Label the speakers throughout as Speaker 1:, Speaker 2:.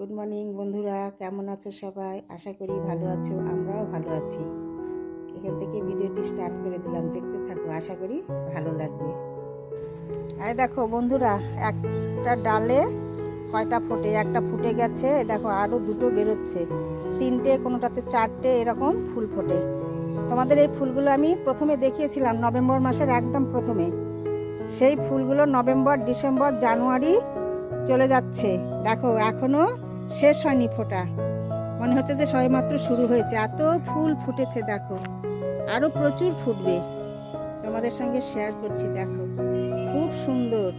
Speaker 1: Good morning বন্ধুরা। কেমন আছো সবাই? আশা করি ভালো আছো, আমরাও ভালো আছি। এখান থেকে ভিডিওটি স্টার্ট করে দিলাম, দেখতে থাকো, আশা করি ভালো লাগবে। আর দেখো বন্ধুরা, একটা ডালে কয়টা ফোটে? একটা ফুটে গেছে দেখো আরও দুটো বেরোচ্ছে। তিনটে, কোনোটাতে চারটে, এরকম ফুল ফোটে। তোমাদের এই ফুলগুলো আমি প্রথমে দেখিয়েছিলাম, নভেম্বর মাসের একদম প্রথমে। সেই ফুলগুলো নভেম্বর, ডিসেম্বর, জানুয়ারি চলে যাচ্ছে। দেখো, এখনও শেষ হয়নি ফোটা। মনে হচ্ছে যে সবেমাত্র শুরু হয়েছে। এত ফুল ফুটেছে, দেখো। আরও প্রচুর ফুটবে। তোমাদের সঙ্গে শেয়ার করছি, দেখো। খুব সুন্দর।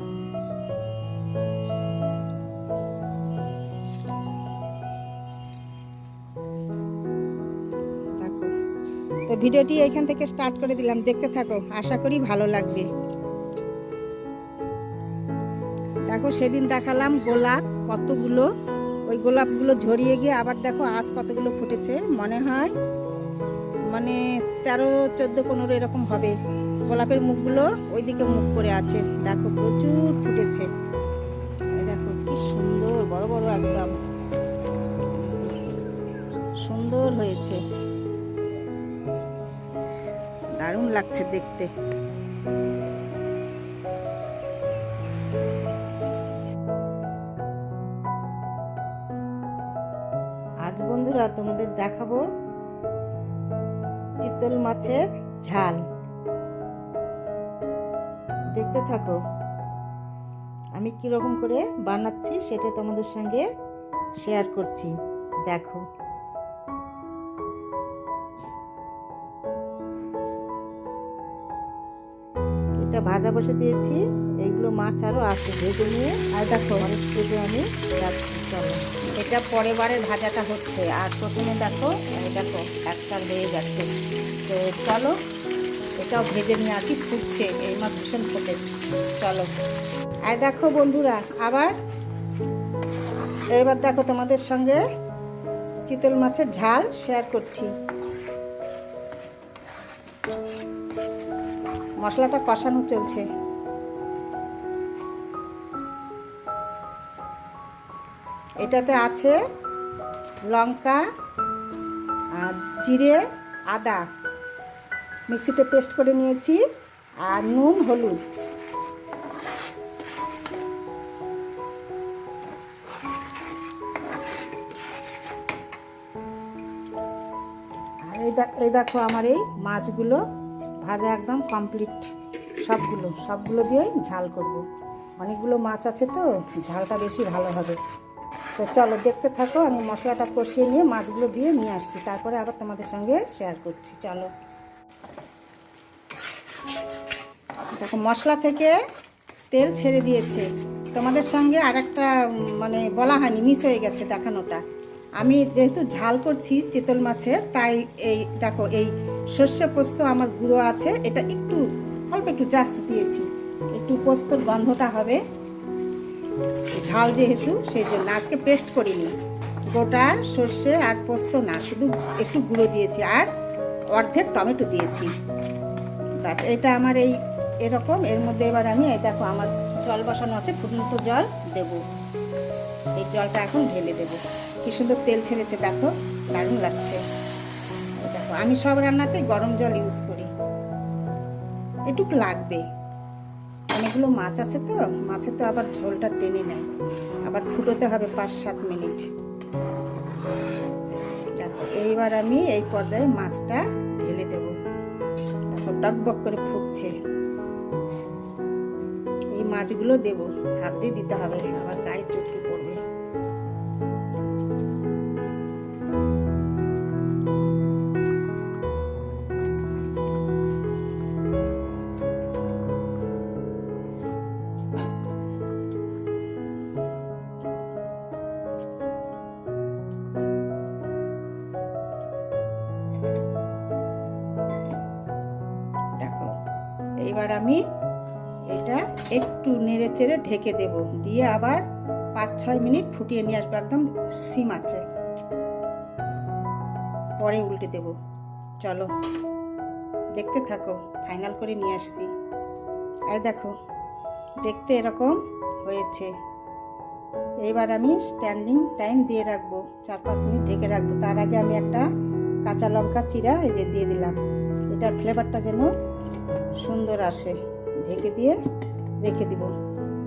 Speaker 1: তো ভিডিওটি এখান থেকে স্টার্ট করে দিলাম। দেখতে থাকো। আশা করি ভালো লাগবে। দেখো, সেদিন দেখালাম গোলাপ কতগুলো। ওই গোলাপগুলো ঝরিয়ে গিয়ে আবার দেখো আজ কতগুলো ফুটেছে। মনে হয় মানে তেরো, চোদ্দ, পনেরো এরকম হবে। গোলাপের মুখগুলো ওইদিকে মুখ করে আছে। দেখো প্রচুর ফুটেছে। দেখো কি সুন্দর, বড় বড় একদম। সুন্দর হয়েছে। দারুণ লাগছে দেখতে। তোমাদের দেখাবো। চিতল মাছের ঝাল। দেখতে থাকো। আমি কীরকম করে বানাচ্ছি সেটা তোমাদের সঙ্গে শেয়ার করছি। দেখো। এটা ভাজা বসে দিয়েছি। মাছ আরও আছে, ভেজে নিয়ে, আর দেখো ভেজে আমি চলো। এটা পরের বারে ভাজাটা হচ্ছে, আর প্রথমে দেখো দেখো একসার হয়ে যাচ্ছে। তো চলো, এটাও ভেজে নিয়ে আসি, ফুটছে, এই মাছ ভীষণ ফোটে। চলো। আর দেখো বন্ধুরা, আবার, এবার দেখো তোমাদের সঙ্গে চিতল মাছের ঝাল শেয়ার করছি। মশলাটা কষানো চলছে। এটাতে আছে লঙ্কা, আর জিরে, আদা। মিক্সিতে পেস্ট করে নিয়েছি, আর নুন, হলুদ। আর এই দেখ- এই দেখো আমার এই মাছগুলো, ভাজা একদম কমপ্লিট সবগুলো সবগুলো দিয়েই ঝাল করব। অনেকগুলো মাছ আছে তো, ঝালটা বেশি ভালো হবে। তো চলো দেখতে থাকো, আমি মশলাটা কষিয়ে নিয়ে মাছগুলো দিয়ে নিয়ে আসছি। তারপরে আবার তোমাদের সঙ্গে শেয়ার করছি, চলো। দেখো, মশলা থেকে তেল ছেড়ে দিয়েছে। তোমাদের সঙ্গে আর একটা মানে বলা হয়নি মিস হয়ে গেছে দেখানোটা। আমি যেহেতু ঝাল করছি চিতল মাছের, তাই এই, দেখো, এই সর্ষে পোস্ত আমার গুঁড়ো আছে। এটা একটু, অল্প একটু জাস্ট দিয়েছি। একটু পোস্তর গন্ধটা হবে। ঝাল যেহেতু সেই জন্য আজকে পেস্ট করিনি। গোটা সর্ষে আর পোস্ত না, শুধু একটু গুঁড়ো দিয়েছি আর অর্ধেক টমেটো দিয়েছি। ব্যাস, এটা আমার এই এরকম। এর মধ্যে এবার আমি, এই দেখো আমার জল বসানো আছে, ফুটন্ত জল দেব। এই জলটা এখন ঢেলে দেবো। কি সুন্দর তেল ছেড়েছে, দেখো, দারুণ লাগছে। দেখো, আমি সব রান্নাতে গরম জল ইউজ করি। এটুকু লাগবে। অনেকগুলো মাছ আছে তো, মাছে তো আবার ঝোলটা টেনে নেয়। আবার ফুটোতে হবে পাঁচ সাত মিনিট। দেখো, এইবার আমি এই পর্যায়ে মাছটা ঢেলে দেব। দেখো ডকবক করে ফুটছে। এই মাছগুলো দেব, হাত দিয়ে দিতে হবে, আবার এইবার আমি এটা একটু নেড়ে চেড়ে ঢেকে দেব। দিয়ে আবার পাঁচ ছয় মিনিট ফুটিয়ে নিয়ে আসব একদম সিম আছে। পরে উল্টে দেব। চলো, দেখতে থাকো, ফাইনাল করে নিয়ে আসছি। এই দেখো, দেখতে এরকম হয়েছে। এইবার আমি স্ট্যান্ডিং টাইম দিয়ে রাখব চার পাঁচ মিনিট ঢেকে রাখব। তার আগে আমি একটা কাঁচা লঙ্কা চিরা এই যে দিয়ে দিলাম। এটার ফ্লেভারটা যেন সুন্দর আসে। ঢেকে দিয়ে রেখে দিব।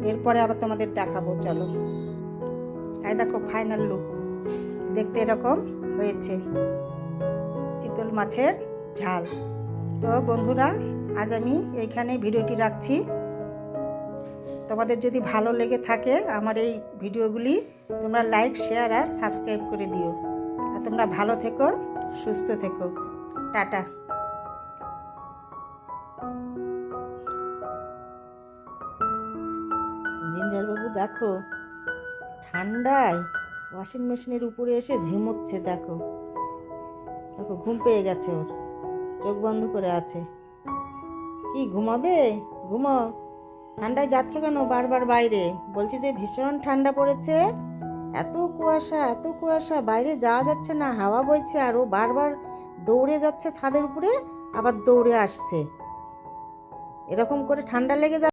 Speaker 1: এরপরে আবার তোমাদের দেখাবো, চলো। এই দেখো ফাইনাল লুক দেখতে এরকম হয়েছে। চিতল মাছের ঝাল। তো বন্ধুরা, আজ আমি এইখানে ভিডিওটি রাখছি। তোমাদের যদি ভালো লেগে থাকে আমার এই ভিডিওগুলি, তোমরা লাইক শেয়ার আর সাবস্ক্রাইব করে দিও। আর তোমরা ভালো থেকো, সুস্থ থেকো। টাটা। দেখো। ঠান্ডায় ওয়াশিং মেশিনের উপরে এসে ঝিমোচ্ছে, দেখো। দেখো, ঘুম পেয়ে গেছে ওর। চোখ বন্ধ করে আছে। কি, ঘুমাবে? ঘুমো ঠান্ডায় যাচ্ছ কেন বারবার বাইরে? বলছি যে ভীষণ ঠান্ডা পড়েছে। এত কুয়াশা এত কুয়াশা। বাইরে যাওয়া যাচ্ছে না, হাওয়া বইছে আর ও বারবার দৌড়ে যাচ্ছে ছাদের উপরে, আবার দৌড়ে আসছে। এরকম করে ঠান্ডা লেগে যাচ্ছে।